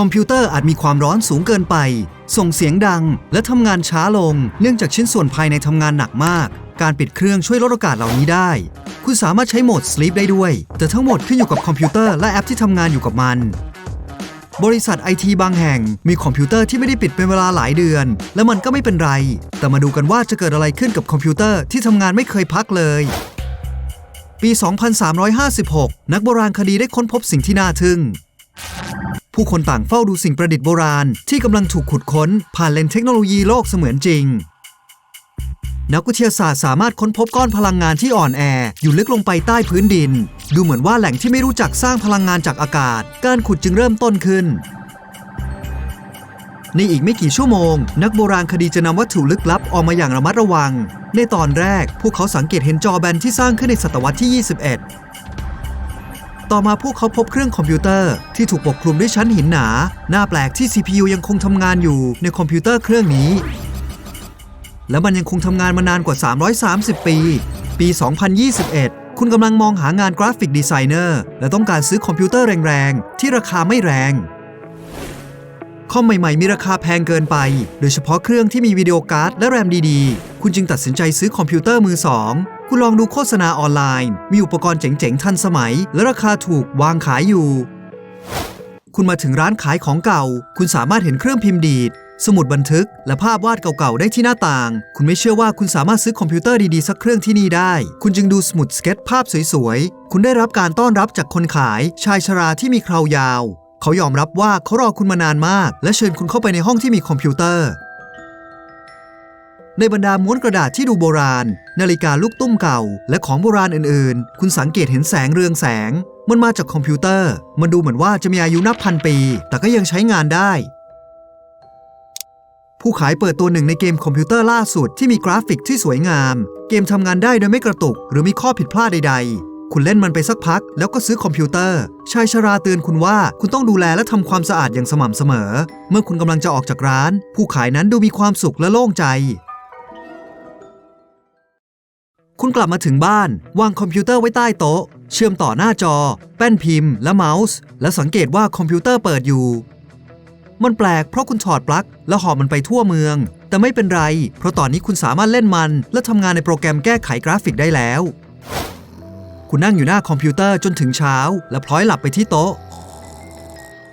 คอมพิวเตอร์อาจมีความร้อนสูงเกินไป ส่งเสียงดัง และทำงานช้าลง เนื่องจากชิ้นส่วนภายในทำงานหนักมาก การปิดเครื่องช่วยลดโอกาสเหล่านี้ได้ คุณสามารถใช้โหมด Sleep ได้ด้วย แต่ทั้งหมดขึ้นอยู่กับคอมพิวเตอร์และแอปที่ทำงานอยู่กับมัน บริษัทไอทีบางแห่งมีคอมพิวเตอร์ที่ไม่ได้ปิดเป็นเวลาหลายเดือน และมันก็ไม่เป็นไร แต่มาดูกันว่าจะเกิดอะไรขึ้นกับคอมพิวเตอร์ที่ทำงานไม่เคยพักเลยปี 2356 นักโบราณคดีได้ค้นพบสิ่งที่น่าทึ่ง ผู้คนต่างเฝ้าดูสิ่งประดิษฐ์โบราณ ที่กำลังถูกขุดค้น ผ่านเลนเทคโนโลยีโลกเสมือนจริง นักวิทยาศาสตร์สามารถค้นพบก้อนพลังงานที่อ่อนแอ อยู่ลึกลงไปใต้พื้นดิน ดูเหมือนว่าแหล่งที่ไม่รู้จักสร้างพลังงานจากอากาศ การขุดจึงเริ่มต้นขึ้นในอีกไม่กี่ชั่วโมง นักโบราณคดีจะนำวัตถุลึกลับออกมาอย่างระมัดระวัง ในตอนแรก พวกเขาสังเกตเห็นจอแบนที่สร้างขึ้นในศตวรรษที่ 21 ต่อมาพวกเขาพบเครื่องคอมพิวเตอร์ที่ถูกปกคลุมด้วยชั้นหินหนา หน้าแปลกที่ CPU ยังคงทำงานอยู่ในคอมพิวเตอร์เครื่องนี้ และมันยังคงทำงานมานานกว่า 330 ปี ปี 2021 คุณกำลังมองหางานกราฟิกดีไซเนอร์และต้องการซื้อคอมพิวเตอร์แรงๆ ที่ราคาไม่แรงคอมใหม่ๆ มีราคาแพงเกินไป โดยเฉพาะเครื่องที่มีวิดีโอการ์ดและแรมดีๆ คุณจึงตัดสินใจซื้อคอมพิวเตอร์มือสอง คุณลองดูโฆษณาออนไลน์ มีอุปกรณ์เจ๋งๆ ทันสมัย และราคาถูกวางขายอยู่ คุณมาถึงร้านขายของเก่า คุณสามารถเห็นเครื่องพิมพ์ดีด สมุดบันทึก และภาพวาดเก่าๆ ได้ที่หน้าต่าง คุณไม่เชื่อว่าคุณสามารถซื้อคอมพิวเตอร์ดีๆ สักเครื่องที่นี่ได้ คุณจึงดูสมุดสเก็ตภาพสวยๆ คุณได้รับการต้อนรับจากคนขาย ชายชราที่มีเคราวยาว เขายอมรับว่าเขารอคุณมานานมาก และเชิญคุณเข้าไปในห้องที่มีคอมพิวเตอร์ ในบรรดาม้วนกระดาษที่ดูโบราณ นาฬิกาลูกตุ้มเก่า และของโบราณอื่นๆ คุณสังเกตเห็นแสงเรืองแสง มันมาจากคอมพิวเตอร์ มันดูเหมือนว่าจะมีอายุนับพันปี แต่ก็ยังใช้งานได้ ผู้ขายเปิดตัวหนึ่งในเกมคอมพิวเตอร์ล่าสุดที่มีกราฟิกที่สวยงาม เกมทำงานได้โดยไม่กระตุก หรือมีข้อผิดพลาดใด ๆคุณเล่นมันไปสักพักแล้วก็ซื้อคอมพิวเตอร์ ชายชราเตือนคุณว่าคุณต้องดูแลและทำความสะอาดอย่างสม่ำเสมอ เมื่อคุณกำลังจะออกจากร้าน ผู้ขายนั้นดูมีความสุขและโล่งใจ คุณกลับมาถึงบ้าน วางคอมพิวเตอร์ไว้ใต้โต๊ะ เชื่อมต่อหน้าจอ แป้นพิมพ์ และเมาส์ และสังเกตว่าคอมพิวเตอร์เปิดอยู่ มันแปลกเพราะคุณถอดปลั๊กและหอบมันไปทั่วเมือง แต่ไม่เป็นไร เพราะตอนนี้คุณสามารถเล่นมัน และทำงานในโปรแกรมแก้ไขกราฟิกได้แล้ว คุณนั่งอยู่หน้าคอมพิวเตอร์จนถึงเช้า และพลอยหลับไปที่โต๊ะ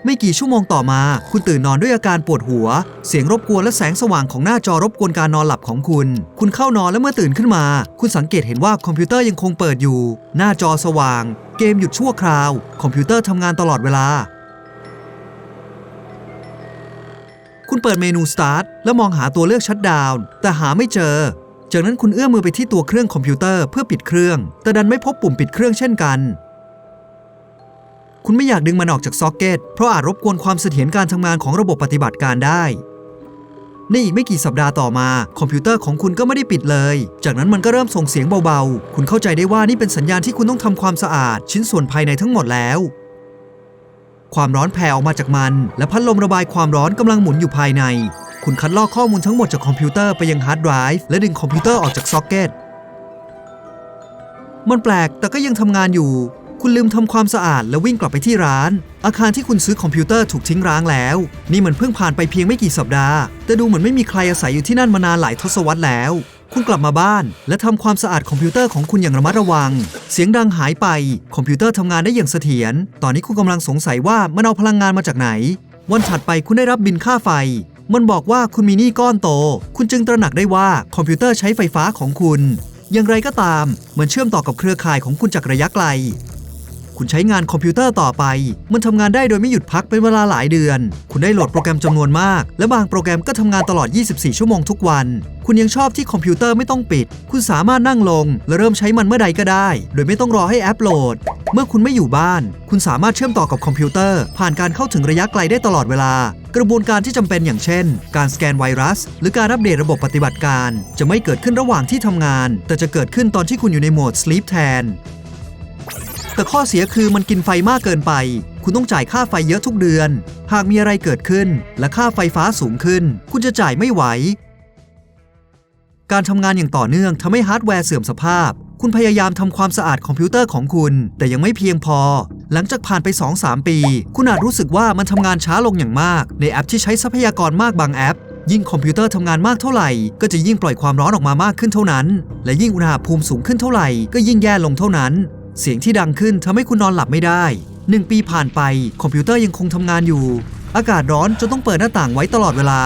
ไม่กี่ชั่วโมงต่อมา คุณตื่นนอนด้วยอาการปวดหัว เสียงรบกวนและแสงสว่างของหน้าจอรบกวนการนอนหลับของคุณ คุณเข้านอนและเมื่อตื่นขึ้นมา คุณสังเกตเห็นว่าคอมพิวเตอร์ยังคงเปิดอยู่ หน้าจอสว่าง เกมหยุดชั่วคราว คอมพิวเตอร์ทำงานตลอดเวลา คุณเปิดเมนู Start แล้วมองหาตัวเลือกชัดดาวน์แต่หาไม่เจอจากนั้นคุณเอื้อมมือไปที่ตัวเครื่องคอมพิวเตอร์เพื่อปิดเครื่อง แต่ดันไม่พบปุ่มปิดเครื่องเช่นกัน คุณไม่อยากดึงมันออกจากซ็อกเก็ตเพราะอาจรบกวนความเสถียรการทำงานของระบบปฏิบัติการได้ในอีกไม่กี่สัปดาห์ต่อมา คอมพิวเตอร์ของคุณก็ไม่ได้ปิดเลย จากนั้นมันก็เริ่มส่งเสียงเบาๆ คุณเข้าใจได้ว่านี่เป็นสัญญาณที่คุณต้องทำความสะอาด ชิ้นส่วนภายในทั้งหมดแล้ว ความร้อนแผ่ออกมาจากมัน และพัดลมระบายความร้อนกำลังหมุนอยู่ภายใน คุณคัดลอกข้อมูลทั้งหมดจากคอมพิวเตอร์ไปยังฮาร์ดไดรฟ์และดึงคอมพิวเตอร์ออกจากซ็อกเก็ตมันแปลกแต่ก็ยังทำงานอยู่ คุณลืมทำความสะอาดและวิ่งกลับไปที่ร้าน อาคารที่คุณซื้อคอมพิวเตอร์ถูกทิ้งร้างแล้ว นี่มันเพิ่งผ่านไปเพียงไม่กี่สัปดาห์ แต่ดูเหมือนไม่มีใครอาศัยอยู่ที่นั่นมานานหลายทศวรรษแล้ว คุณกลับมาบ้าน และทำความสะอาดคอมพิวเตอร์ของคุณอย่างระมัดระวัง เสียงดังหายไป คอมพิวเตอร์ทำงานได้อย่างเสถียร ตอนนี้คุณกำลังสงสัยว่ามันเอาพลังงานมาจากไหน วันถัดไปคุณได้รับบินค่าไฟมันบอกว่าคุณมีหนี้ก้อนโต คุณจึงตระหนักได้ว่าคอมพิวเตอร์ใช้ไฟฟ้าของคุณ อย่างไรก็ตาม มันเชื่อมต่อกับเครือข่ายของคุณจากระยะไกล คุณใช้งานคอมพิวเตอร์ต่อไป มันทำงานได้โดยไม่หยุดพักเป็นเวลาหลายเดือน คุณได้โหลดโปรแกรมจำนวนมาก และบางโปรแกรมก็ทำงานตลอด 24 ชั่วโมงทุกวัน คุณยังชอบที่คอมพิวเตอร์ไม่ต้องปิด คุณสามารถนั่งลง และเริ่มใช้มันเมื่อใดก็ได้ โดยไม่ต้องรอให้แอปโหลด เมื่อคุณไม่อยู่บ้าน คุณสามารถเชื่อมต่อกับคอมพิวเตอร์ ผ่านการเข้าถึงระยะไกลได้ตลอดเวลา กระบวนการที่จำเป็นอย่างเช่น การสแกนไวรัส หรือการอัปเดตระบบปฏิบัติการ จะไม่เกิดขึ้นระหว่างที่ทำงาน แต่จะเกิดขึ้นตอนที่คุณอยู่ในโหมด sleep แทน แต่ข้อเสียคือมันกินไฟมากเกินไป คุณต้องจ่ายค่าไฟเยอะทุกเดือน หากมีอะไรเกิดขึ้น และค่าไฟฟ้าสูงขึ้น คุณจะจ่ายไม่ไหว การทำงานอย่างต่อเนื่องทำให้ฮาร์ดแวร์เสื่อมสภาพ คุณพยายามทำความสะอาดคอมพิวเตอร์ของคุณ แต่ยังไม่เพียงพอ หลังจากผ่านไป 2-3 ปี คุณอาจรู้สึกว่ามันทำงานช้าลงอย่างมาก ในแอปที่ใช้ทรัพยากรมากบางแอปยิ่งคอมพิวเตอร์ทำงานมากเท่าไหร่ ก็จะยิ่งปล่อยความร้อนออกมามากขึ้นเท่านั้น และยิ่งอุณหภูมิสูงขึ้นเท่าไหร่ ก็ยิ่งแย่ลงเท่านั้น เสียงที่ดังขึ้นทำให้คุณนอนหลับไม่ได้หนึ่งปีผ่านไป คอมพิวเตอร์ยังคงทำงานอยู่ อากาศร้อนจนต้องเปิดหน้าต่างไว้ตลอดเวลา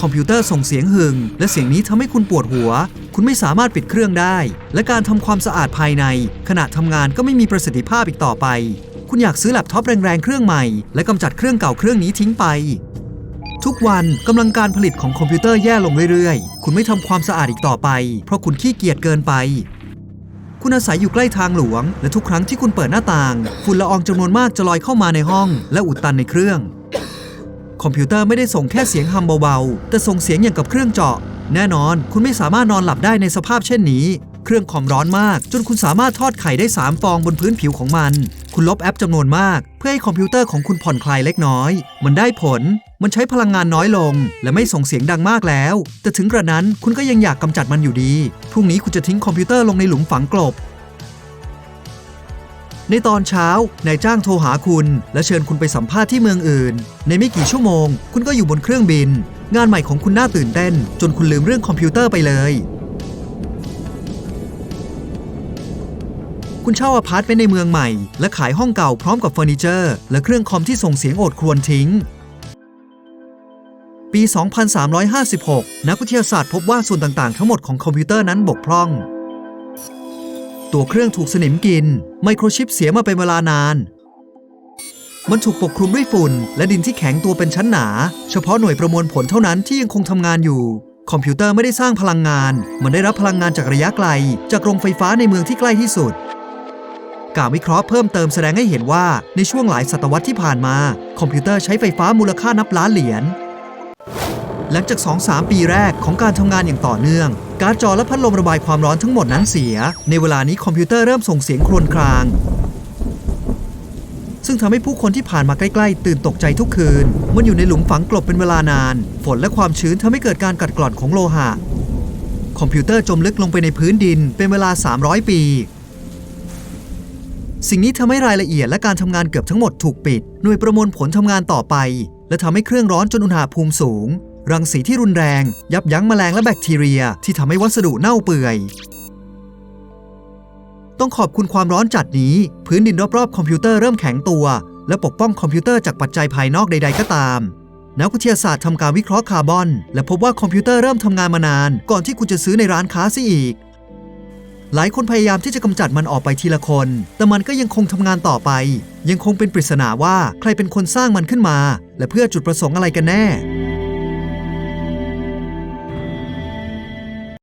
คอมพิวเตอร์ส่งเสียงหึงและเสียงนี้ทำให้คุณปวดหัว คุณไม่สามารถปิดเครื่องได้ และการทำความสะอาดภายใน ขณะทำงานก็ไม่มีประสิทธิภาพอีกต่อไป คุณอยากซื้อแล็ปท็อปแรงๆเครื่องใหม่ และกำจัดเครื่องเก่าเครื่องนี้ทิ้งไป ทุกวันกำลังการผลิตของคอมพิวเตอร์แย่ลงเรื่อยๆ คุณไม่ทำความสะอาดอีกต่อไป เพราะคุณขี้เกียจเกินไป คุณอาศัยอยู่ใกล้ทางหลวง และทุกครั้งที่คุณเปิดหน้าต่าง ฝุ่นละอองจำนวนมากจะลอยเข้ามาในห้อง และอุดตันในเครื่อง คอมพิวเตอร์ไม่ได้ส่งแค่เสียงฮัมเบาๆ แต่ส่งเสียงอย่างกับเครื่องเจาะ แน่นอน คุณไม่สามารถนอนหลับได้ในสภาพเช่นนี้ เครื่องคอมร้อนมาก จนคุณสามารถทอดไข่ได้ 3 ฟองบนพื้นผิวของมัน คุณลบแอปจำนวนมาก เพื่อให้คอมพิวเตอร์ของคุณผ่อนคลายเล็กน้อย มันได้ผล มันใช้พลังงานน้อยลง และไม่ส่งเสียงดังมากแล้ว แต่ถึงกระนั้นคุณก็ยังอยากกำจัดมันอยู่ดี พรุ่งนี้คุณจะทิ้งคอมพิวเตอร์ลงในหลุมฝังกลบ ในตอนเช้านายจ้างโทรหาคุณ และเชิญคุณไปสัมภาษณ์ที่เมืองอื่น ในไม่กี่ชั่วโมง คุณก็อยู่บนเครื่องบิน งานใหม่ของคุณน่าตื่นเต้น จนคุณลืมเรื่องคอมพิวเตอร์ไปเลย คุณเช่าอพาร์ตเมนต์ในเมืองใหม่ และขายห้องเก่าพร้อมกับเฟอร์นิเจอร์ และเครื่องคอมที่ส่งเสียงโอดครวญทิ้ง ปี 2356 นักวิทยาศาสตร์พบว่าส่วนต่างๆ ทั้งหมดของคอมพิวเตอร์นั้นบกพร่อง ตัวเครื่องถูกสนิมกิน ไมโครชิปเสียมาเป็นเวลานาน มันถูกปกคลุมด้วยฝุ่น และดินที่แข็งตัวเป็นชั้นหนา เฉพาะหน่วยประมวลผลเท่านั้นที่ยังคงทำงานอยู่ คอมพิวเตอร์ไม่ได้สร้างพลังงาน มันได้รับพลังงานจากระยะไกล จากโรงไฟฟ้าในเมืองที่ใกล้ที่สุดการวิเคราะห์เพิ่มเติมแสดงให้เห็นว่าในช่วงหลายศตวรรษที่ผ่านมา คอมพิวเตอร์ใช้ไฟฟ้ามูลค่านับล้านเหรียญ หลังจาก 2-3 ปีแรกของการทำงานอย่างต่อเนื่อง การ์ดจอและพัดลมระบายความร้อนทั้งหมดนั้นเสีย ในเวลานี้คอมพิวเตอร์เริ่มส่งเสียงครวญคราง ซึ่งทำให้ผู้คนที่ผ่านมาใกล้ๆ ตื่นตกใจทุกคืน มันอยู่ในหลุมฝังกลบเป็นเวลานาน ฝนและความชื้นทำให้เกิดการกัดกร่อนของโลหะ คอมพิวเตอร์จมลึกลงไปในพื้นดินเป็นเวลา 300 ปี สิ่งนี้ทำให้รายละเอียดและการทำงานเกือบทั้งหมดถูกปิด หน่วยประมวลผลทำงานต่อไป และทำให้เครื่องร้อนจนอุณหภูมิสูง รังสีที่รุนแรง ยับยั้งแมลงและแบคทีเรีย ที่ทำให้วัสดุเน่าเปื่อย ต้องขอบคุณความร้อนจัดนี้ พื้นดินรอบๆคอมพิวเตอร์เริ่มแข็งตัว และปกป้องคอมพิวเตอร์จากปัจจัยภายนอกใด ๆ ก็ตาม นักวิทยาศาสตร์ทำการวิเคราะห์คาร์บอน และพบว่าคอมพิวเตอร์เริ่มทำงานมานาน ก่อนที่คุณจะซื้อในร้านค้าซิอีกหลายคนพยายามที่จะกำจัดมันออกไปทีละคน แต่มันก็ยังคงทำงานต่อไป ยังคงเป็นปริศนาว่าใครเป็นคนสร้างมันขึ้นมา และเพื่อจุดประสงค์อะไรกันแน่